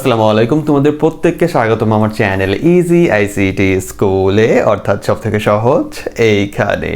আসসালামু আলাইকুম। তোমাদের প্রত্যেককে স্বাগতম আমার চ্যানেল ইজি আইসিটি স্কুলে অর্থাৎ সব থেকে সহজ এইখানে।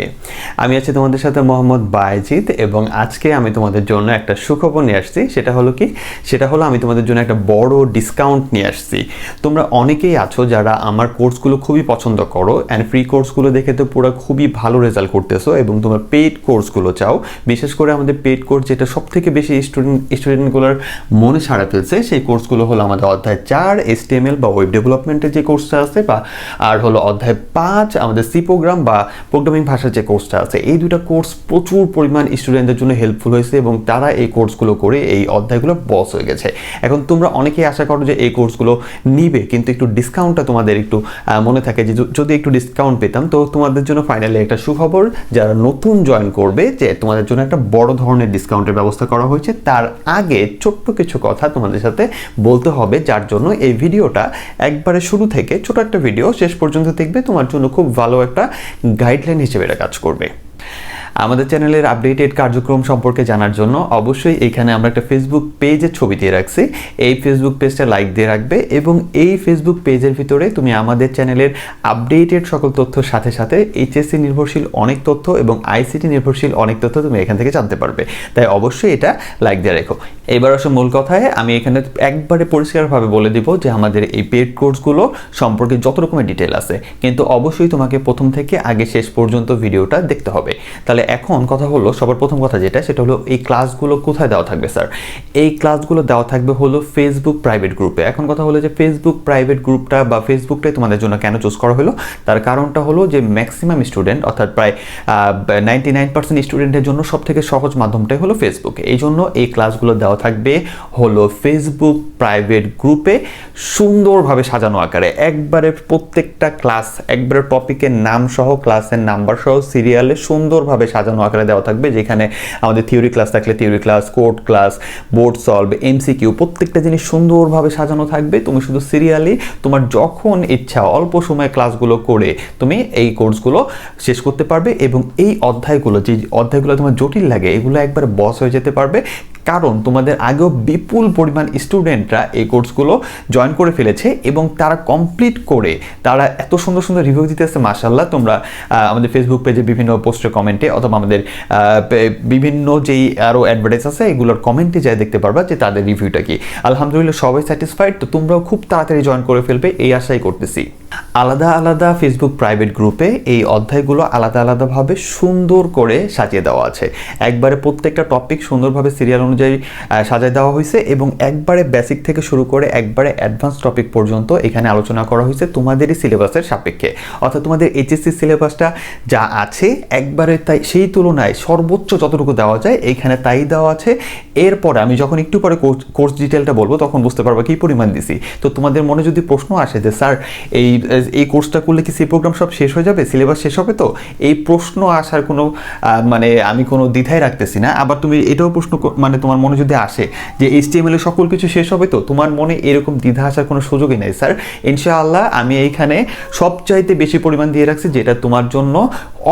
আমি আছি তোমাদের সাথে মোহাম্মদ বাইজিৎ এবং আজকে আমি তোমাদের জন্য একটা সুখবর নিয়ে আসছি। সেটা হলো কি? সেটা হলো আমি তোমাদের জন্য একটা বড় ডিসকাউন্ট নিয়ে আসছি। তোমরা অনেকেই আছো যারা আমার কোর্সগুলো খুবই পছন্দ করো অ্যান্ড ফ্রি কোর্সগুলো দেখে তো পুরো খুবই ভালো রেজাল্ট করতেছো এবং তোমরা পেইড কোর্সগুলো চাও। বিশেষ করে আমাদের পেইড কোর্স যেটা সব থেকে বেশি স্টুডেন্ট স্টুডেন্টগুলোর মনে সাড়া ফেলছে, সেই কোর্সগুলো হলো আমাদের অধ্যায় চার, এসটিএমএল বা ওয়েব ডেভেলপমেন্টের যে কোর্সটা আছে বা, আর হলো অধ্যায় পাঁচ, আমাদের সি প্রোগ্রাম বা প্রোগ্রামিং ভাষার যে কোর্সটা আছে। এই দুটো কোর্স প্রচুর পরিমাণ স্টুডেন্টদের জন্য হেল্পফুল হয়েছে এবং তারা এই কোর্সগুলো করে এই অধ্যায়গুলো বস হয়ে গেছে। এখন তোমরা অনেকেই আশা করো যে এই কোর্সগুলো নিবে, কিন্তু একটু ডিসকাউন্টটা তোমাদের একটু মনে থাকে যে যদি একটু ডিসকাউন্ট পেতাম, তো তোমাদের জন্য ফাইনালি একটা সুখবর, যারা নতুন জয়েন করবে যে তোমাদের জন্য একটা বড় ধরনের ডিসকাউন্টের ব্যবস্থা করা হয়েছে, তার আগে ছোট্ট কিছু কথা তোমাদের সাথে বলতে হবে। যার জন্য এই ভিডিওটা একবারে শুরু থেকে ছোট একটা ভিডিও, শেষ পর্যন্ত দেখবে, তোমার জন্য খুব ভালো একটা গাইডলাইন হিসেবে এটা কাজ করবে। আমাদের চ্যানেলের আপডেটেড কার্যক্রম সম্পর্কে জানার জন্য অবশ্যই এখানে আমরা একটা ফেসবুক পেজের ছবি দিয়ে রাখছি। এই ফেসবুক পেজটা লাইক দিয়ে রাখবে এবং এই ফেসবুক পেজের ভিতরে তুমি আমাদের চ্যানেলের আপডেটেড সকল তথ্যর সাথে সাথে এইচএসসি নির্ভরশীল অনেক তথ্য এবং আইসিটি নির্ভরশীল অনেক তথ্য তুমি এখান থেকে জানতে পারবে। তাই অবশ্যই এটা লাইক দিয়ে রেখো। এবার আসলে মূল কথায়, আমি এখানে একবারে পরিষ্কারভাবে বলে দিব যে আমাদের এই পেড কোর্সগুলো সম্পর্কে যত রকমের ডিটেল আছে। কিন্তু অবশ্যই তোমাকে প্রথম থেকে আগে শেষ পর্যন্ত ভিডিওটা দেখতে হবে। তাহলে এখন কথা হলো, সবার প্রথম কথা যেটা, সেটা হলো এই ক্লাসগুলো কোথায় দেওয়া থাকবে স্যার এই ক্লাসগুলো দেওয়া থাকবে হলো ফেসবুক প্রাইভেট গ্রুপে এখন কথা হলো যে ফেসবুক প্রাইভেট গ্রুপটা বা ফেসবুকটাই তোমাদের জন্য কেন চুজ করা হলো? তার কারণটা হলো যে ম্যাক্সিমাম স্টুডেন্ট অর্থাৎ প্রায় নাইনটি নাইন পার্সেন্ট স্টুডেন্টের জন্য সব থেকে সহজ মাধ্যমটাই হলো ফেসবুক এই জন্য এই ক্লাসগুলো দেওয়া থাকবে হলো ফেসবুক প্রাইভেট গ্রুপে সুন্দরভাবে সাজানো আকারে। একবারে প্রত্যেকটা ক্লাস একবারে টপিকের নাম সহ ক্লাসের নাম্বার সহ সিরিয়ালে সুন্দরভাবে সাজানো আকারে দেওয়া থাকবে, যেখানে আমাদের থিওরি ক্লাস থাকলে theory class court class board solve MCQ প্রত্যেকটা জিনিস সুন্দরভাবে সাজানো থাকবে। তুমি শুধু সিরিয়ালি তোমার যখন ইচ্ছা অল্প সময় ক্লাসগুলো করে তুমি এই কোর্সগুলো শেষ করতে পারবে এবং এই অধ্যায়গুলো, যে অধ্যায়গুলো তোমার জটিল লাগে, এগুলো একবার বস হয়ে যেতে পারবে। কারণ তোমাদের আগেও বিপুল পরিমাণ স্টুডেন্টরা এই কোর্সগুলো জয়েন করে ফেলেছে এবং তারা কমপ্লিট করে, তারা এত সুন্দর সুন্দর রিভিউ দিতেছে মাসাল্লাহ তোমরা আমাদের ফেসবুক পেজে বিভিন্ন পোস্টে কমেন্টে অথবা আমাদের বিভিন্ন যেই আরও অ্যাডভার্টাইজ আছে, এগুলোর কমেন্টে যাই দেখতে পারবা যে তাদের রিভিউটা কি। আলহামদুলিল্লাহ, সবাই স্যাটিসফাইড তো তোমরাও খুব তাড়াতাড়ি জয়েন করে ফেলবে, এই আশাই করতেছি। আলাদা আলাদা ফেসবুক প্রাইভেট গ্রুপে এই অধ্যায়গুলো আলাদা আলাদাভাবে সুন্দর করে সাজিয়ে দেওয়া আছে। একবারে প্রত্যেকটা টপিক সুন্দরভাবে সিরিয়াল অনুযায়ী সাজিয়ে দেওয়া হয়েছে এবং একবারে বেসিক থেকে শুরু করে একবারে অ্যাডভান্স টপিক পর্যন্ত এখানে আলোচনা করা হয়েছে তোমাদেরই সিলেবাসের সাপেক্ষে। অর্থাৎ তোমাদের এইচএসসি সিলেবাসটা যা আছে, একবারে তাই, সেই তুলনায় সর্বোচ্চ যতটুকু দেওয়া যায় এইখানে তাই দেওয়া আছে। এরপরে আমি যখন একটু পরে কোর্স ডিটেলটা বলব, তখন বুঝতে পারব কি পরিমাণ দিছি। তো তোমাদের মনে যদি প্রশ্ন আসে যে, স্যার, এই এই কোর্সটা করলে কি সি প্রোগ্রাম সব শেষ হয়ে যাবে? সিলেবাস শেষ হবে তো? এই প্রশ্ন আসার কোনো মানে আমি কোনো দ্বিধায় রাখতেছি না। আবার তুমি এটাও প্রশ্ন মানে তোমার মনে যদি আসে যে এইচটিএমএল সকল কিছু শেষ হবে তো তোমার মনে এরকম দ্বিধা আসার কোনো সুযোগই নেই স্যার ইনশাআল্লাহ আমি এইখানে সবচাইতে বেশি পরিমাণ দিয়ে রাখছি যেটা তোমার জন্য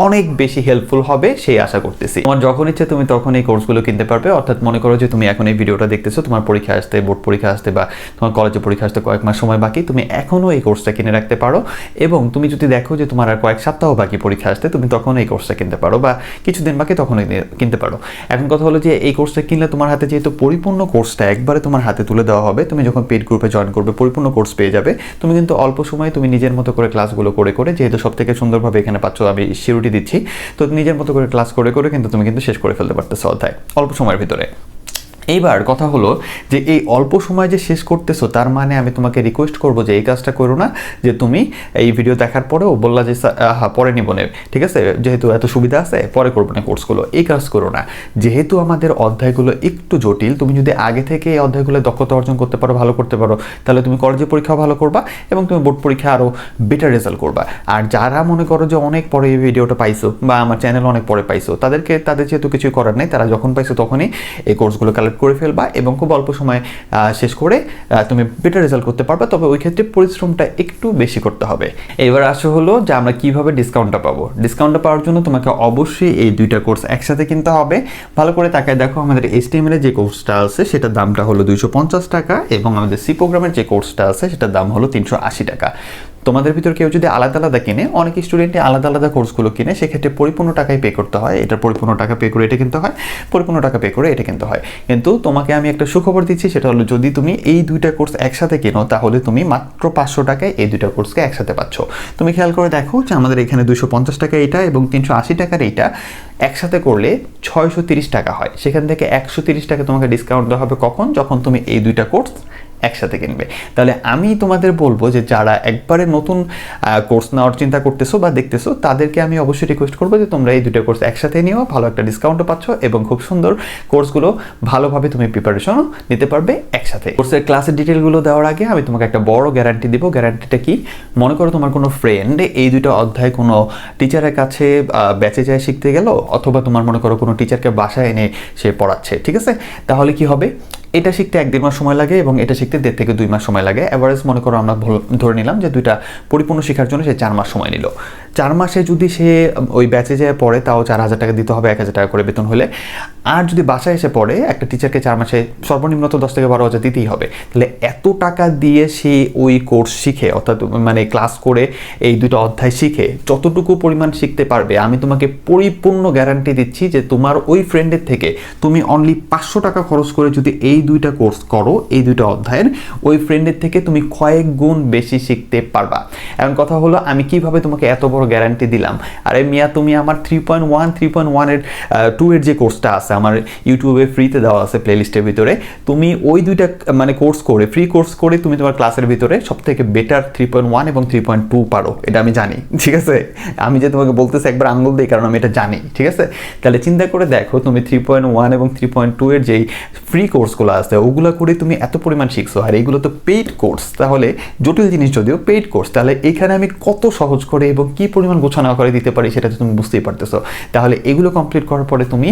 অনেক বেশি হেল্পফুল হবে, সেই আশা করতেছি। তোমার যখন ইচ্ছে তুমি তখন এই কোর্সগুলো কিনতে পারবে, অর্থাৎ মনে করো যে তুমি এখন এই ভিডিওটা দেখতেছো, তোমার পরীক্ষা আসতে বোর্ড পরীক্ষা আসতে বা তোমার কলেজে পরীক্ষা আসতে কয়েক মাস সময় বাকি, তুমি এখনও এই কোর্সটা কিনে রাখতে পারো এবং তুমি যদি দেখো যে তোমার আর কয়েক সপ্তাহ বাকি পরীক্ষা আসতে, তুমি তখন এই কোর্সটা কিনতে পারো বা কিছুদিন বাকি তখন কিনতে পারো। এখন কথা হলো যে এই কোর্সটা কিনলে তোমার হাতে যেহেতু পরিপূর্ণ কোর্সটা একবারে তোমার হাতে তুলে দেওয়া হবে, তুমি যখন পেড গ্রুপে জয়েন করবে, পরিপূর্ণ কোর্স পেয়ে যাবে। তুমি কিন্তু অল্প সময়ে তুমি নিজের মতো করে ক্লাসগুলো করে করে, যেহেতু সব থেকে সুন্দরভাবে এখানে পাচ্ছ, আমি সিউরিটি দিচ্ছি, তো নিজের মতো করে ক্লাস করে করে কিন্তু তুমি কিন্তু শেষ করে ফেলতে পারতেছো অধ্যায়, অল্প সময়ের ভিতরে। এইবার কথা হলো যে এই অল্প সময় যে শেষ করতেছো তার মানে আমি তোমাকে রিকোয়েস্ট করব যে এই কাজটা করো না যে তুমি এই ভিডিও দেখার পরেও বললা যে আহা, পরে নিব নে। ঠিক আছে? যেহেতু এত সুবিধা আছে পরে করব না কোর্সগুলো এই কাজ করো না। যেহেতু আমাদের অধ্যায়গুলো একটু জটিল তুমি যদি আগে থেকে এই অধ্যায়গুলো দক্ষতা অর্জন করতে পারো ভালো করতে পারো তাহলে তুমি কলেজে পরীক্ষা ভালো করবা এবং তুমি বোর্ড পরীক্ষা আরও বেটার রেজাল্ট করবা। আর যারা মনে করো যে অনেক পরে এই ভিডিওটা পাইছো বা আমার চ্যানেল অনেক পরে পাইছো তাদেরকে তাদের যেহেতু কিছু করার নেই তারা যখন পাইছো তখনই এই কোর্সগুলো কালেক্ট কালেক্ট করে ফেলবা এবং খুব অল্প সময়ে শেষ করে তুমি বেটার রেজাল্ট করতে পারবে। তবে ওই ক্ষেত্রে পরিশ্রমটা একটু বেশি করতে হবে। এবার আসে হলো যে আমরা কীভাবে ডিসকাউন্টটা পাবো। ডিসকাউন্টটা পাওয়ার জন্য তোমাকে অবশ্যই এই দুইটা কোর্স একসাথে কিনতে হবে। ভালো করে তাকায় দেখো আমাদের এইচটিএমএল এর যে কোর্সটা আছে, সেটার দামটা হলো দুইশো পঞ্চাশ টাকা এবং আমাদের সি প্রোগ্রামের যে কোর্সটা আছে, সেটার দাম হলো তিনশো আশি টাকা। তোমাদের ভিতর কেউ যদি আলাদা আলাদা কিনে, অনেক স্টুডেন্টই আলাদা আলাদা কোর্সগুলো কিনে, সেক্ষেত্রে পরিপূর্ণ টাকায় পে করতে হয়। এটা পরিপূর্ণ টাকা পে করে এটা কিনতে হয়, পরিপূর্ণ টাকা পে করে এটা কিনতে হয়। কিন্তু তোমাকে আমি একটা সুখবর দিচ্ছি, সেটা হলো যদি তুমি এই দুইটা কোর্স একসাথে কিনো, তাহলে তুমি মাত্র পাঁচশো টাকায় এই দুইটা কোর্সকে একসাথে পাচ্ছ। তুমি খেয়াল করে দেখো যে আমাদের এখানে দুশো পঞ্চাশ টাকা এইটা এবং তিনশো আশি টাকার এইটা একসাথে করলে ছয়শো তিরিশ টাকা হয়। সেখান থেকে একশো তিরিশ টাকা তোমাকে ডিসকাউন্ট দেওয়া হবে কখন? যখন তুমি এই দুইটা কোর্স একসাথে কিনবে। তাহলে আমি তোমাদের বলব যে যারা একবারে নতুন কোর্স নেওয়ার চিন্তা করতেছো বা দেখতেছো, তাদেরকে আমি অবশ্যই রিকোয়েস্ট করব যে তোমরা এই দুটো কোর্স একসাথে নিও, ভালো একটা ডিসকাউন্টও পাচ্ছ এবং খুব সুন্দর কোর্সগুলো ভালোভাবে তুমি প্রিপারেশনও নিতে পারবে একসাথে। কোর্সের ক্লাসের ডিটেলগুলো দেওয়ার আগে আমি তোমাকে একটা বড় গ্যারান্টি দিব। গ্যারান্টিটা কি? মনে করো তোমার কোনো ফ্রেন্ড এই দুটো অধ্যায় কোনো টিচারের কাছে ব্যাচে যায় শিখতে গেল, অথবা তোমার মনে করো কোনো টিচারকে বাসায় এনে সে পড়াচ্ছে, ঠিক আছে? তাহলে কি হবে? এটা শিখতে এক দেড় মাস সময় লাগে এবং এটা শিখতে দেড় থেকে দুই মাস সময় লাগে। অ্যাভারেজ মনে করো আমরা ধরে নিলাম যে দুইটা পরিপূর্ণ শেখার জন্য সে চার মাস সময় নিল। চার মাসে যদি সে ওই ব্যাচে যায় পড়ে তাও চার হাজার টাকা দিতে হবে, এক হাজার টাকা করে বেতন হলে। আর যদি বাসায় এসে পড়ে, একটা টিচারকে চার মাসে সর্বনিম্ন তো দশ থেকে বারো হাজার দিতেই হবে। তাহলে এত টাকা দিয়ে সে ওই কোর্স শিখে, অর্থাৎ মানে ক্লাস করে এই দুটো অধ্যায় শিখে, যতটুকু পরিমাণ শিখতে পারবে, আমি তোমাকে পরিপূর্ণ গ্যারান্টি দিচ্ছি যে তোমার ওই ফ্রেন্ডের থেকে তুমি অনলি পাঁচশো টাকা খরচ করে যদি এই দুইটা কোর্স করো, এই দুইটা অধ্যায়ের, ওই ফ্রেন্ডের থেকে তুমি কয়েক গুণ বেশি শিখতে পারবা। এখন কথা হলো, আমি কীভাবে তোমাকে এত বড় গ্যারান্টি দিলাম? আরে মিয়া, তুমি আমার three point one three point ওয়ানের টু এর যে কোর্সটা আছে আমার ইউটিউবে ফ্রিতে দেওয়া আছে প্লেলিস্টের ভিতরে। তুমি ওই দুইটা মানে কোর্স করে ফ্রি কোর্স করে তুমি তোমার ক্লাসের ভিতরে সব থেকে বেটার থ্রি পয়েন্ট ওয়ান এবং থ্রি পয়েন্ট টু পারো। এটা আমি জানি, ঠিক আছে? আমি যে তোমাকে বলতেছি একবার আঙুল দিই কারণ আমি এটা জানি, ঠিক আছে? তাহলে চিন্তা করে দেখো, তুমি থ্রি পয়েন্ট ওয়ান এবং থ্রি পয়েন্ট টু এর যেই ফ্রি কোর্সগুলো আছে, ওগুলো করে তুমি এত পরিমাণ শিখছো। আর এইগুলো তো পেইড কোর্স তাহলে জটিল জিনিস যদিও পেইড কোর্স তাহলে এখানে আমি কত সহজ করে এবং কি পরিমাণ গোছানো করে দিতে পারি সেটা তুমি বুঝতেই পারতেছো। তাহলে এগুলো কমপ্লিট করার পরে তুমি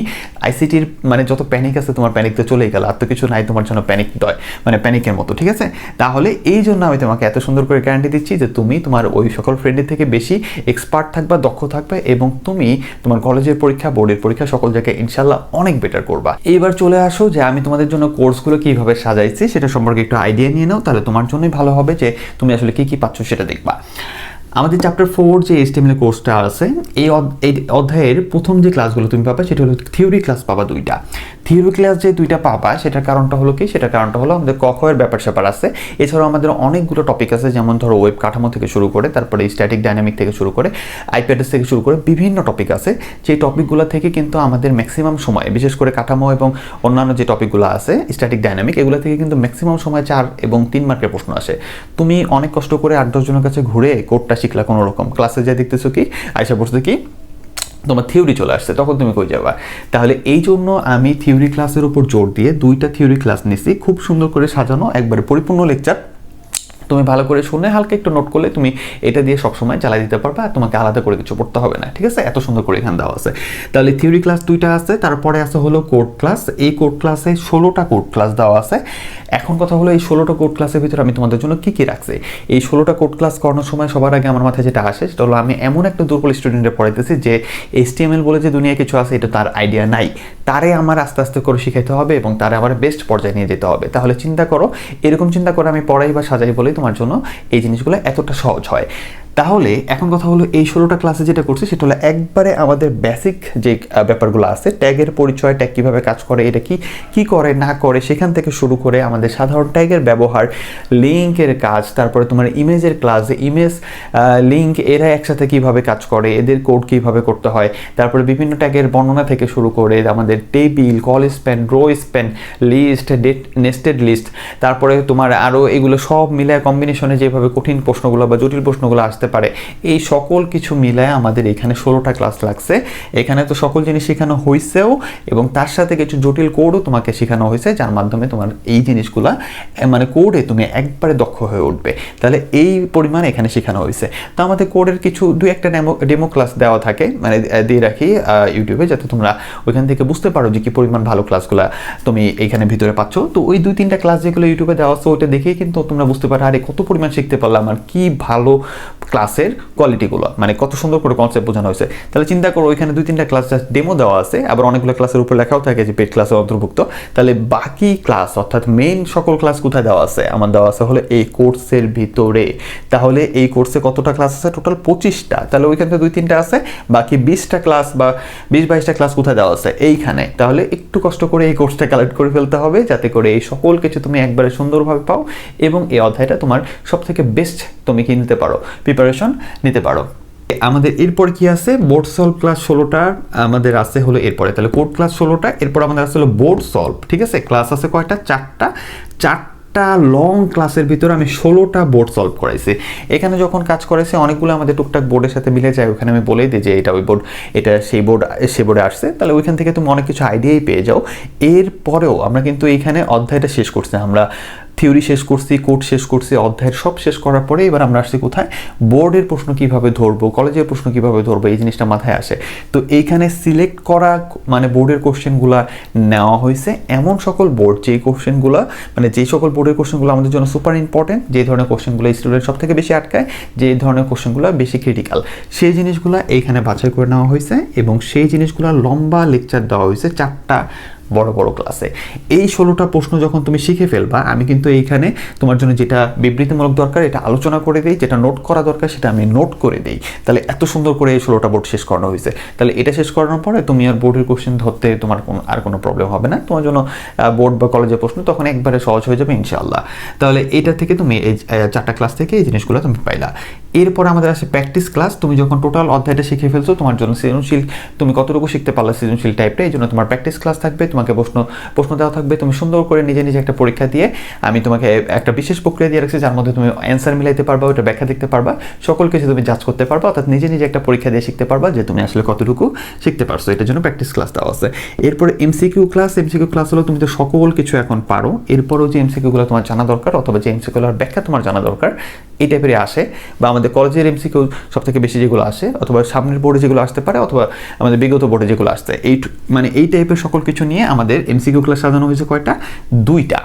আইসিটির মানে যত প্যানিক আছে, তোমার প্যানিক তো চলেই গেল। আর তো কিছু নাই, তোমার জন্য প্যানিক দয় মানে প্যানিকের মতো, ঠিক আছে? তাহলে এই জন্য আমি তোমাকে এত সুন্দর করে গ্যারান্টি দিচ্ছি যে তুমি তোমার ওই সকল ফ্রেন্ডের থেকে বেশি এক্সপার্ট থাকবা, দক্ষ থাকবে এবং তুমি তোমার কলেজের পরীক্ষা বোর্ডের পরীক্ষা, সকল জায়গায় ইনশাল্লাহ অনেক বেটার করবা। এইবার চলে আসো যে আমি তোমাদের জন্য কোর্সগুলো কীভাবে সাজাইছি, সেটা সম্পর্কে একটু আইডিয়া নিয়ে নাও, তাহলে তোমার জন্যই ভালো হবে যে তুমি আসলে কী কী পাচ্ছ সেটা দেখবা। আমাদের চ্যাপ্টার ফোর যে এস্টিমেল কোর্সটা আছে, এই অধ- এই অধ্যায়ের প্রথম যে ক্লাসগুলো তুমি পাবা, সেটা হলো থিওরি ক্লাস পাবা দুইটা। থিওরি ক্লাস যে দুইটা পাবা, সেটার কারণটা হলো কি? সেটার কারণটা হলো আমাদের কখয়ের ব্যাপার স্যাপার আছে। এছাড়াও আমাদের অনেকগুলো টপিক আছে, যেমন ধরো ওয়েব কাঠামো থেকে শুরু করে, তারপরে স্ট্যাটিক ডাইনামিক থেকে শুরু করে আইপ্যাডেস থেকে শুরু করে বিভিন্ন টপিক আছে। সেই টপিকগুলো থেকে কিন্তু আমাদের ম্যাক্সিমাম সময়, বিশেষ করে কাঠামো এবং অন্যান্য যে টপিকগুলো আছে স্ট্যাটিক ডাইনামিক এগুলো থেকে কিন্তু ম্যাক্সিমাম সময় চার এবং তিন মার্কের প্রশ্ন আসে। তুমি অনেক কষ্ট করে আট দশজনের কাছে ঘুরে কোডটা শিখলা কোনো রকম ক্লাসে যা দেখতেছো কি? আয়সা পড়ছে কি? তোমার থিওরি চলে আসছে, তখন তুমি কই যাবা? তাহলে এই জন্য আমি থিওরি ক্লাসের উপর জোর দিয়ে দুইটা থিওরি ক্লাস নিছি, খুব সুন্দর করে সাজানো, একবারে পরিপূর্ণ লেকচার তুমি ভালো করে শুনে হালকা একটু নোট করলে তুমি এটা দিয়ে সবসময় চালাই দিতে পারবে আর তোমাকে আলাদা করে কিছু পড়তে হবে না, ঠিক আছে? এত সুন্দর করে এখানে দেওয়া আছে। তাহলে থিওরি ক্লাস দুইটা আছে, তারপরে আছে হলো কোড ক্লাস এই কোড ক্লাসে ষোলোটা কোড ক্লাস দেওয়া আছে। এখন কথা হলো এই ষোলোটা কোড ক্লাসের ভিতরে আমি তোমাদের জন্য কি কি রাখছি? এই ষোলোটা কোড ক্লাস করানোর সময় সবার আগে আমার মাথায় যেটা আসে, সেটা হলো আমি এমন একটা দুর্বল স্টুডেন্টে পড়াইতেছি যে এইচটিএমএল বলে যে দুনিয়া কিছু আছে, এটা তার আইডিয়া নাই। তারে আমার আস্তে আস্তে করে শিখাইতে হবে এবং তারে আমার বেস্ট পর্যায়ে নিয়ে যেতে হবে। তাহলে চিন্তা করো, এরকম চিন্তা করে আমি পড়াই বা সাজাই বলেই তোমার জন্য এই জিনিসগুলো এতটা সহজ হয়। তাহলে এখন কথা হলো এই ষোলোটা ক্লাসে যেটা করছি, সেটা হলো একবারে আমাদের বেসিক যে ব্যাপারগুলো আছে ট্যাগের পরিচয় ট্যাগ কীভাবে কাজ করে, এটা কি কি করে, না করে, সেখান থেকে শুরু করে আমাদের সাধারণ ট্যাগের ব্যবহার লিঙ্কের কাজ, তারপরে তোমার ইমেজের ক্লাস ইমেজ লিঙ্ক এরা একসাথে কীভাবে কাজ করে, এদের কোড কীভাবে করতে হয়, তারপরে বিভিন্ন ট্যাগের বর্ণনা থেকে শুরু করে, আমাদের table col span row span list date nested list তারপরে তোমার আরও এগুলো সব মিলে কম্বিনেশনে যেভাবে কঠিন প্রশ্নগুলো বা জটিল প্রশ্নগুলো আসতে আসতে পারে। এই সকল কিছু মিলায় আমাদের এখানে ষোলোটা ক্লাস লাগছে। এখানে তো সকল জিনিস শেখানো হয়েছেও এবং তার সাথে কিছু জটিল কোডও তোমাকে শেখানো হয়েছে যার মাধ্যমে তোমার এই জিনিসগুলা মানে কোডে তুমি একবারে দক্ষ হয়ে উঠবে। তাহলে এই পরিমাণ এখানে শেখানো হয়েছে তো আমাদের কোডের কিছু দুই একটা ডেমো ডেমো ক্লাস দেওয়া থাকে মানে দিয়ে রাখি ইউটিউবে যাতে তোমরা ওইখান থেকে বুঝতে পারো যে কি পরিমাণ ভালো ক্লাসগুলো তুমি এখানে ভিতরে পাচ্ছ। তো ওই দুই তিনটা ক্লাস যেগুলো ইউটিউবে দেওয়া আছে, ওইটা দেখেই কিন্তু তোমরা বুঝতে পারো, আরে কত পরিমাণ শিখতে পারলাম, আর কি ভালো ক্লাসের কোয়ালিটিগুলো মানে কত সুন্দর করে কনসেপ্ট বোঝানো হয়েছে। তাহলে চিন্তা করো, ওইখানে দুই তিনটা ক্লাস জাস্ট ডেমো দেওয়া আছে, আবার অনেকগুলো ক্লাসের উপর লেখাও থাকে যে পেড ক্লাসের অন্তর্ভুক্ত। তাহলে বাকি ক্লাস অর্থাৎ মেইন সকল ক্লাস কোথায় দেওয়া আছে? আমার দেওয়া আছে হলো এই কোর্সের ভিতরে। তাহলে এই কোর্সে কতটা ক্লাস আছে? টোটাল পঁচিশটা। তাহলে ওইখান থেকে দুই তিনটা আছে, বাকি বিশটা ক্লাস বা বিশ বাইশটা ক্লাস কোথায় দেওয়া আছে? এইখানে। তাহলে একটু কষ্ট করে এই কোর্সটা কালেক্ট করে ফেলতে হবে, যাতে করে এই সকল কিছু তুমি একবারে সুন্দরভাবে পাও এবং এই অধ্যায়টা তোমার সব থেকে বেস্ট তুমি কি নিতে পারো। প্রিপারেশন নিতে পারো। আমাদের এরপর কি আছে? বোর্ড সলভ ক্লাস ষোলোটা আমাদের আছে হলো এরপরে। তাহলে কোড ক্লাস ষোলোটা, এরপর আমাদের আছে হলো বোর্ড সলভ ঠিক আছে? ক্লাস আছে কয়টা? চারটা। চারটা লং ক্লাসের ভিতরে আমি ষোলোটা বোর্ড সলভ করাইছি। এখানে যখন কাজ করেছে অনেকগুলো আমাদের টুকটাক বোর্ডের সাথে মিলে যায়। ওখানে আমি বলেই দিই যে এটা ওই বোর্ড এটা সেই বোর্ড সে বোর্ডে আসছে। তাহলে ওইখান থেকে তুমি অনেক কিছু আইডিয়াই পেয়ে যাও। এরপরেও আমরা কিন্তু এইখানে অধ্যায়টা শেষ করছি। আমরা থিওরি শেষ করছি কোড শেষ করছি, অধ্যায়ের সব শেষ করার পরে এবার আমরা আসছি কোথায়? বোর্ডের প্রশ্ন কীভাবে ধরবো, কলেজের প্রশ্ন কীভাবে ধরবো, এই জিনিসটা মাথায় আসে। তো এইখানে সিলেক্ট করা মানে বোর্ডের কোশ্চেনগুলো নেওয়া হয়েছে। এমন সকল বোর্ড যেই কোশ্চেনগুলো মানে যেই সকল বোর্ডের কোশ্চেনগুলো আমাদের জন্য সুপার ইম্পর্টেন্ট যে ধরনের কোশ্চেনগুলো স্টুডেন্ট সব থেকে বেশি আটকায় যে ধরনের কোশ্চেনগুলো বেশি ক্রিটিক্যাল সেই জিনিসগুলো এইখানে বাছাই করে নেওয়া হয়েছে এবং সেই জিনিসগুলো লম্বা লেকচার দেওয়া হয়েছে, চারটা বড় বড় ক্লাসে এই ষোলোটা প্রশ্ন যখন তুমি শিখে ফেলবা, আমি কিন্তু এইখানে তোমার জন্য যেটা বিবৃতিমূলক দরকার, এটা আলোচনা করে দিই, যেটা নোট করা দরকার, সেটা আমি নোট করে দিই। তাহলে এত সুন্দর করে এই ষোলোটা বোর্ড শেষ করানো হয়েছে। তাহলে এটা শেষ করানোর পরে তুমি আর বোর্ডের কোশ্চেন ধরতে তোমার কোনো, আর কোনো প্রবলেম হবে না। তোমার জন্য বোর্ড বা কলেজের প্রশ্ন তখন একবারে সহজ হয়ে যাবে, ইনশাআল্লাহ। তাহলে এটা থেকে তুমি এই চারটা ক্লাস থেকে এই জিনিসগুলো তুমি পাইলা। এরপর আমাদের আসে প্র্যাকটিস ক্লাস তুমি যখন টোটাল অধ্যায়টা শিখে ফেলছো, তোমার জন্য সৃজনশীল, তুমি কতটুকু শিখতে পারলে সৃজনশীল টাইপটা এই জন্য তোমার প্র্যাকটিস ক্লাস থাকবে। তোমাকে প্রশ্ন প্রশ্ন দেওয়া থাকবে। তুমি সুন্দর করে নিজে নিজে একটা পরীক্ষা দিয়ে আমি তোমাকে একটা বিশেষ প্রক্রিয়া দিয়ে রাখছি যার মধ্যে তুমি অ্যান্সার মিলাইতে পারবা ওটা ব্যাখ্যা দেখতে পারবা। সকল কিছু তুমি জাজ করতে পারবা, অর্থাৎ নিজে নিজে একটা পরীক্ষা দিয়ে শিখতে পারবা যে তুমি আসলে কতটুকু শিখতে পারছ। এটার জন্য প্র্যাকটিস ক্লাস দেওয়া আছে। এরপরে এমসিকিউ ক্লাস এমসিকিউ ক্লাস হলো তুমি তো সকল কিছু এখন পারো। এরপরেও যে এমসিকিউগুলো তোমার জানা দরকার, অথবা যে এমসিকিউগুলোর ব্যাখ্যা তোমার জানা দরকার এই টাইপেরই আসে বা আমাদের কলেজের এমসিকিউ সব থেকে বেশি যেগুলো আসে অথবা সামনের বোর্ডে যেগুলো আসতে পারে অথবা আমাদের বিগত বোর্ডে যেগুলো আসছে এই মানে এই টাইপের সকল কিছু নিয়ে আমাদের এমসিকিউ ক্লাস সাজানো হয়েছে কয়টা? দুইটা।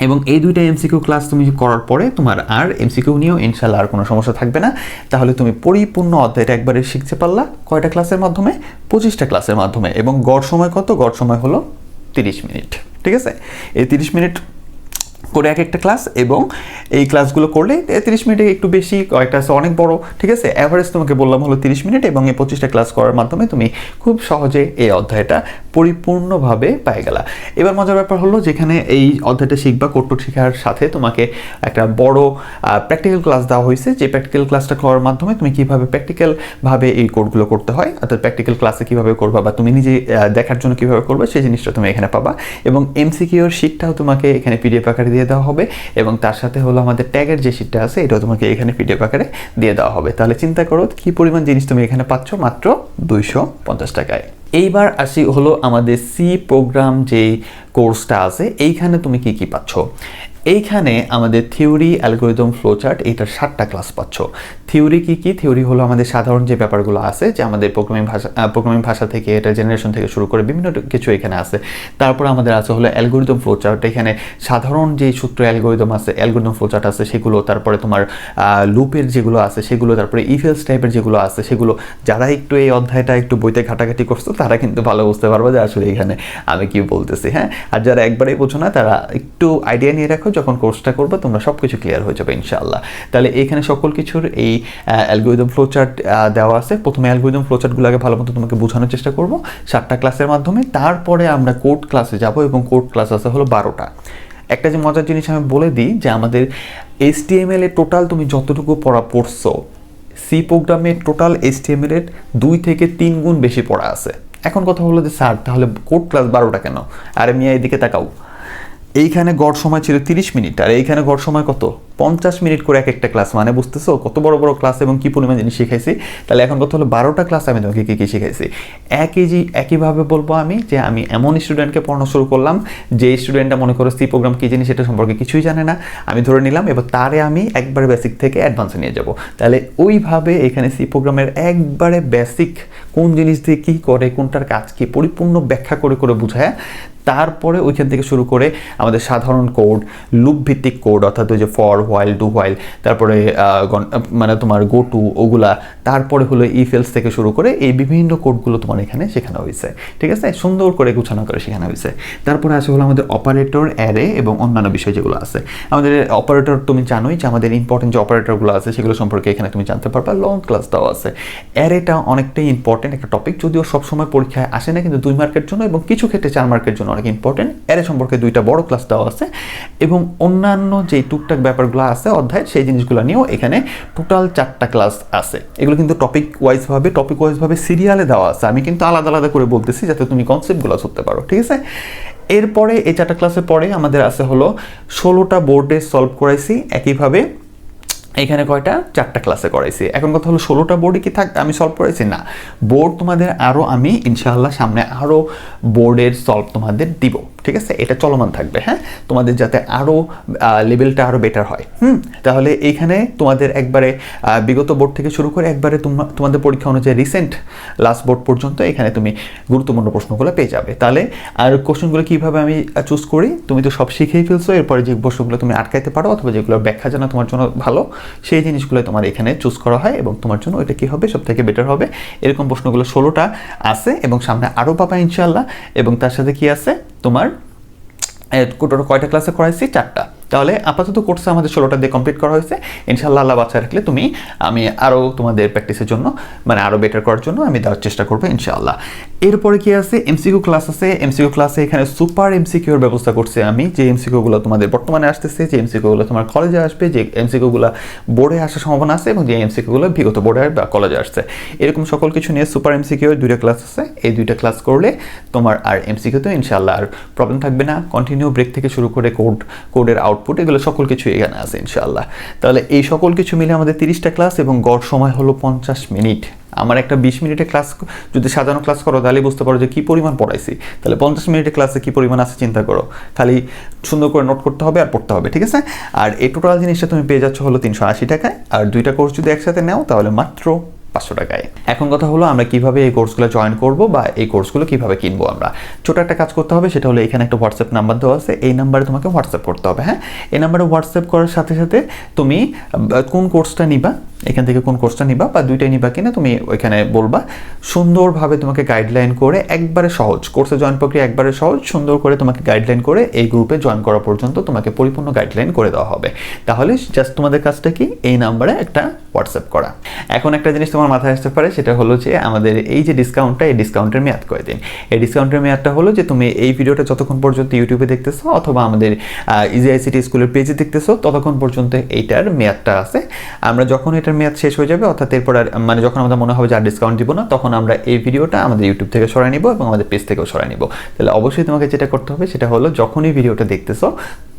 এবং এই দুইটা এমসিকিউ ক্লাস তুমি করার পরে তোমার আর এমসিকিউ নিয়েও ইনশাল্লাহ আর কোনো সমস্যা থাকবে না। তাহলে তুমি পরিপূর্ণ অধ্যায়টা একবারে শিখতে পারলা কয়টা ক্লাসের মাধ্যমে? পঁচিশটা ক্লাসের মাধ্যমে। এবং গড় সময় কত? গড় সময় হলো তিরিশ মিনিট। ঠিক আছে? এই তিরিশ মিনিট করে এক একটা ক্লাস এবং এই ক্লাসগুলো করলে তিরিশ মিনিটে একটু বেশি কয়েকটা আছে, অনেক বড়, ঠিক আছে? অ্যাভারেজ তোমাকে বললাম হলো তিরিশ মিনিট এবং এই পঁচিশটা ক্লাস করার মাধ্যমে তুমি খুব সহজে এই অধ্যায়টা পরিপূর্ণভাবে পেয়ে গেলা। এবার মজার ব্যাপার হলো যেখানে এই অধ্যায়টা শিখবা কোট্টুক শেখার সাথে তোমাকে একটা বড় প্র্যাকটিক্যাল ক্লাস দেওয়া হয়েছে। যে প্র্যাকটিক্যাল ক্লাসটা করার মাধ্যমে তুমি কীভাবে প্র্যাকটিক্যালভাবে এই কোডগুলো করতে হয়, অর্থাৎ প্র্যাকটিক্যাল ক্লাসে কীভাবে করবা বা তুমি নিজে দেখার জন্য কীভাবে করবে, সেই জিনিসটা তুমি এখানে পাবা। এবং এমসিকিউর শিটটাও তোমাকে এখানে পিডিএফ আকারে দিয়ে দেওয়া হবে। এবং তার সাথে হলো আমাদের ট্যাগের যে শিটটা আছে, এটাও তোমাকে এখানে পিডিএফ আকারে দিয়ে দেওয়া হবে। তাহলে চিন্তা করো কি পরিমাণ জিনিস তুমি এখানে পাচ্ছ মাত্র দুইশো পঞ্চাশ টাকায়। এইবার আসি হলো আমাদের সি প্রোগ্রাম যে কোর্সটা আছে এইখানে তুমি কি কি পাচ্ছ? এইখানে আমাদের থিওরি অ্যালগোরিদম ফ্লোচার্ট, এইটার সাতটা ক্লাস পাচ্ছ। থিওরি কি কি? থিওরি হলো আমাদের সাধারণ যে ব্যাপারগুলো আছে, যে আমাদের প্রোগ্রামিং ভাষা প্রোগ্রামিং ভাষা থেকে, এটা জেনারেশন থেকে শুরু করে বিভিন্ন কিছু এখানে আছে। তারপর আমাদের আছে হলো অ্যালগোরিদম ফ্লোচার্ট, এখানে সাধারণ যে সূত্র অ্যালগোরিদম আছে, অ্যালগোরিদম ফ্লোচার্ট আছে, সেগুলো, তারপরে তোমার লুপের যেগুলো আছে, সেগুলো, তারপরে ইফেলস টাইপের যেগুলো আছে, সেগুলো, যারা একটু এই অধ্যায়টা একটু বইতে ঘাটাঘাটি করছ, তারা কিন্তু ভালো বুঝতে পারবে যে আসলে এখানে আমি কি বলতেছি হ্যাঁ? আর যারা একবারেই বোঝো না, তারা একটু আইডিয়া নিয়ে রাখো যখন কোর্সটা করবে, তোমরা সব কিছু ক্লিয়ার হয়ে যাবে, ইনশাআল্লাহ। তাহলে এখানে সকল কিছুর এই অ্যালগোরিদম ফ্লোচার্ট দেওয়া আছে। প্রথমে অ্যালগোরিদম ফ্লোচার্টগুলো আগে ভালো মতো তোমাকে বোঝানোর চেষ্টা করব সাতটা ক্লাসের মাধ্যমে। তারপরে আমরা কোড ক্লাসে যাব এবং কোড ক্লাস আছে হলো বারোটা। একটা যে মজার জিনিস আমি বলে দিই যে আমাদের এস টি এম এর টোটাল তুমি যতটুকু পড়া, পড়ছো সি প্রোগ্রামে টোটাল এস এম এর দুই থেকে তিন গুণ বেশি পড়া আছে। এখন কথা হলো যে, স্যার, তাহলে কোড ক্লাস বারোটা কেন? আরে মিয়া, এদিকে তাকাও। এইখানে গড় সময় ছিল তিরিশ মিনিট আর এইখানে গড় সময় কত? পঞ্চাশ মিনিট করে এক একটা ক্লাস মানে বুঝতেছো? কত বড় বড় ক্লাস এবং কী পরিমাণ জিনিস শিখাইছি? তাহলে এখন কথা হলো বারোটা ক্লাস আমি তোমাকে কী কী শিখাইছি? একই জি, একইভাবে বলব আমি যে আমি এমন স্টুডেন্টকে পড়ানো শুরু করলাম, যে স্টুডেন্টটা মনে করো সি প্রোগ্রাম কী জিনিস সেটা সম্পর্কে কিছুই জানে না, আমি ধরে নিলাম, এবার তারে আমি একবারে বেসিক থেকে অ্যাডভান্সে নিয়ে যাব। তাহলে ওইভাবে এখানে সি প্রোগ্রামের একবারে বেসিক কোন জিনিস দিয়ে কী করে, কোনটার কাজ কী পরিপূর্ণ ব্যাখ্যা করে করে বোঝায়, তারপরে ওইখান থেকে শুরু করে আমাদের সাধারণ কোড লুপ ভিত্তিক কোড অর্থাৎ ওই যে ফর হোয়াইল ডু হোয়াইল তারপরে মানে তোমার গো টু ওগুলা, তারপরে হলো ইফেলস থেকে শুরু করে এই বিভিন্ন কোডগুলো তোমার এখানে শেখানো হয়েছে। ঠিক আছে? সুন্দর করে গুছানো করে শেখানো হয়েছে। তারপরে আছে হলো আমাদের অপারেটর অ্যারে এবং অন্যান্য বিষয় যেগুলো আছে। আমাদের অপারেটর তুমি জানোই যে আমাদের ইম্পর্টেন্ট যে অপারেটরগুলো আছে, সেগুলো সম্পর্কে এখানে তুমি জানতে পারবা। লং ক্লাস দেওয়া আছে। অ্যারেটা অনেকটাই ইম্পর্টেন্ট একটা টপিক যদিও সবসময় পরীক্ষায় আসে না, কিন্তু দুই মার্কের জন্য এবং কিছু ক্ষেত্রে চার মার্কের জন্য অনেক ইম্পর্টেন্ট অ্যারে সম্পর্কে দুইটা বড় ক্লাস দেওয়া আছে। এবং অন্যান্য যে টুকটাক ব্যাপারগুলো আছে অধ্যায়, সেই জিনিসগুলো নিয়েও এখানে টোটাল চারটা ক্লাস আছে। এগুলো কিন্তু টপিক ওয়াইজভাবে টপিক ওয়াইজভাবে সিরিয়ালে দেওয়া আছে। আমি কিন্তু আলাদা আলাদা করে বলতেছি যাতে তুমি কনসেপ্টগুলো ধরতে পারো, ঠিক আছে? এরপরে এই চারটা ক্লাসের পরে আমাদের আছে হলো ষোলোটা বোর্ডে সলভ করাইছি, একইভাবে এখানে কয়টা? চারটা ক্লাসে করাইছি। এখন কথা হলো ষোলোটা বোর্ডে কি থাক আমি সলভ করাইছি? না। বোর্ড তোমাদের আরও আমি ইনশাআল্লাহ সামনে আরও বোর্ডের সলভ তোমাদের দিব। ঠিক আছে? এটা চলমান থাকবে হ্যাঁ? তোমাদের যাতে আরও লেভেলটা আরও বেটার হয়, হুম? তাহলে এইখানে তোমাদের একবারে বিগত বোর্ড থেকে শুরু করে একবারে তোমা- তোমাদের পরীক্ষা অনুযায়ী রিসেন্ট লাস্ট বোর্ড পর্যন্ত এখানে তুমি গুরুত্বপূর্ণ প্রশ্নগুলো পেয়ে যাবে। তাহলে আর কোশ্চেনগুলো কীভাবে আমি চুজ করি? তুমি তো সব শিখেই ফেলছো, এরপরে যে প্রশ্নগুলো তুমি আটকাইতে পারো অথবা যেগুলো ব্যাখ্যা জানা তোমার জন্য ভালো, সেই জিনিসগুলো তোমার এখানে চুজ করা হয় এবং তোমার জন্য ওইটা কী হবে? সব থেকে বেটার হবে। এরকম প্রশ্নগুলো ষোলোটা আছে এবং সামনে আরও পাবা ইনশাল্লাহ এবং তার সাথে কি আছে? তোমার টোটাল কয়টা ক্লাসে করাইছি? চারটা। তাহলে আপাতত কোর্সে আমাদের ষোলোটা দিয়ে কমপ্লিট করা হয়েছে। ইনশাল্লাহ আল্লাহ বাচ্চা রাখলে তুমি, আমি আরও তোমাদের প্র্যাকটিসের জন্য মানে আরও বেটার করার জন্য আমি দেওয়ার চেষ্টা করব ইনশাআল্লাহ। এরপরে কি আছে? এমসিকিউ ক্লাস আছে। এমসিকিউ ক্লাসে এখানে সুপার এমসিকিউর ব্যবস্থা করছি আমি। যে এমসিকিউগুলো তোমাদের বর্তমানে আসতেছে, যে এমসিকিউগুলো তোমার কলেজে আসবে, যে এমসিকিউগুলো বোর্ডে আসার সম্ভাবনা আছে এবং যে এমসিকিউগুলো বিগত বোর্ডে বা কলেজে আসছে। এরকম সকল কিছু নিয়ে সুপার এমসিকিউ দুইটা ক্লাস আছে। এই দুইটা ক্লাস করলে তোমার আর এমসিকিউতে ইনশাআল্লাহ আর প্রবলেম থাকবে না। কন্টিনিউ ব্রেক থেকে শুরু করে কোড কোডের আউটপুট এগুলো সকল কিছু এখানে আছে, ইনশাআল্লাহ। তাহলে এই সকল কিছু মিলে আমাদের তিরিশটা ক্লাস এবং গড় সময় হলো পঞ্চাশ মিনিট। আমার একটা বিশ মিনিটের ক্লাস যদি সাজানো ক্লাস করো, তাহলে বুঝতে পারো যে কী পরিমাণ পড়াইছি। তাহলে পঞ্চাশ মিনিটের ক্লাসে কী পরিমাণ আছে, চিন্তা করো। খালি সুন্দর করে নোট করতে হবে আর পড়তে হবে, ঠিক আছে? আর এই টোটাল জিনিসটা তুমি পেয়ে যাচ্ছ হলো তিনশো আশি টাকায়। আর দুইটা কোর্স যদি একসাথে নাও, তাহলে মাত্র পাঁচশো টাকায়। এখন কথা হলো আমরা কীভাবে এই কোর্সগুলো জয়েন করব বা এই কোর্সগুলো কীভাবে কিনবো আমরা। ছোটো একটা কাজ করতে হবে, সেটা হলো এখানে একটা হোয়াটসঅ্যাপ নাম্বার দেওয়া আছে, এই নাম্বারে তোমাকে হোয়াটসঅ্যাপ করতে হবে হ্যাঁ? এই নাম্বারে হোয়াটসঅ্যাপ করার সাথে সাথে তুমি কোন কোর্সটা নিবা? এখান থেকে কোন কোর্সটা নিবা বা দুইটাই নিবা কিনা তুমি ওইখানে বলবা। সুন্দরভাবে তোমাকে গাইডলাইন করে একবারে সহজ কোর্সে জয়েন প্রক্রিয়া একবারে সহজ, সুন্দর করে তোমাকে গাইডলাইন করে এই গ্রুপে জয়েন করা পর্যন্ত তোমাকে পরিপূর্ণ গাইডলাইন করে দেওয়া হবে। তাহলে জাস্ট তোমাদের কাজটা কি? এই নাম্বারে একটা হোয়াটসঅ্যাপ করা। এখন একটা জিনিস তোমার মাথায় আসতে পারে, সেটা হলো যে আমাদের এই যে ডিসকাউন্টটা এই ডিসকাউন্টের মেয়াদ কয়দিন এই ডিসকাউন্টের মেয়াদটা হলো যে তুমি এই ভিডিওটা যতক্ষণ পর্যন্ত ইউটিউবে দেখতেছো অথবা আমাদের ইজি আইসিটি স্কুলের পেজে দেখতেছো, ততক্ষণ পর্যন্ত এইটার মেয়াদটা আছে। আমরা যখন এটার মেয়াদ শেষ হয়ে যাবে, অর্থাৎ এরপর আর মানে যখন আমাদের মনে হবে যে আর ডিসকাউন্ট দিব না, তখন আমরা এই ভিডিওটা আমাদের ইউটিউব থেকে সরাই নিব এবং আমাদের পেজ থেকেও সরাই নিব। তাহলে অবশ্যই তোমাকে যেটা করতে হবে সেটা হলো, যখনই ভিডিওটা দেখতেছো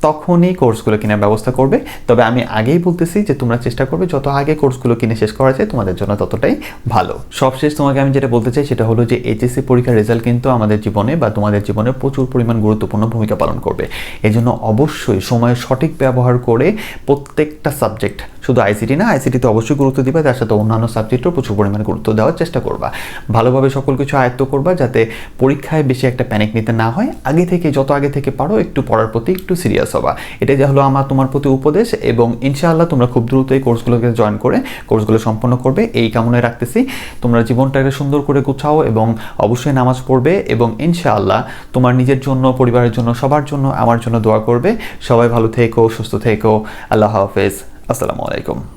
তখনই কোর্সগুলো কেনার ব্যবস্থা করবে। তবে আমি আগেই বলতেছি যে তোমরা চেষ্টা করবে যত আগে কোর্সগুলো কিনে শেষ করা যায় তোমাদের জন্য ততটাই ভালো। সবশেষ তোমাকে আমি যেটা বলতে চাই সেটা হলো যে এইচএসসি পরীক্ষার রেজাল্ট কিন্তু আমাদের জীবনে বা তোমাদের জীবনে প্রচুর পরিমাণ গুরুত্বপূর্ণ ভূমিকা পালন করবে। এই জন্য অবশ্যই সময়ের সঠিক ব্যবহার করে প্রত্যেকটা সাবজেক্ট, শুধু আইসিটি না, আইসিটিতে অবশ্যই গুরুত্ব দিবে, তার সাথে অন্যান্য সাবজেক্টও প্রচুর পরিমাণে গুরুত্ব দেওয়ার চেষ্টা করবা। ভালোভাবে সকল কিছু আয়ত্ত করবা যাতে পরীক্ষায় বেশি একটা প্যানিক নিতে না হয়। আগে থেকে, যত আগে থেকে পারো, একটু পড়ার প্রতি একটু সিরিয়াস হবা এটাই যা হলো আমার তোমার প্রতি উপদেশ এবং ইনশাআল্লাহ তোমরা খুব দ্রুত এই কোর্সগুলোকে জয়েন করে কোর্সগুলো সম্পন্ন করবে। এই কামনায় রাখতেছি। তোমরা জীবনটাকে সুন্দর করে গুছাও এবং অবশ্যই নামাজ পড়বে এবং ইনশাআল্লাহ তোমার নিজের জন্য, পরিবারের জন্য, সবার জন্য আমার জন্য দোয়া করবে। সবাই ভালো থেকো, সুস্থ থেকো। আল্লাহ হাফেজ। আসসালামু আলাইকুম।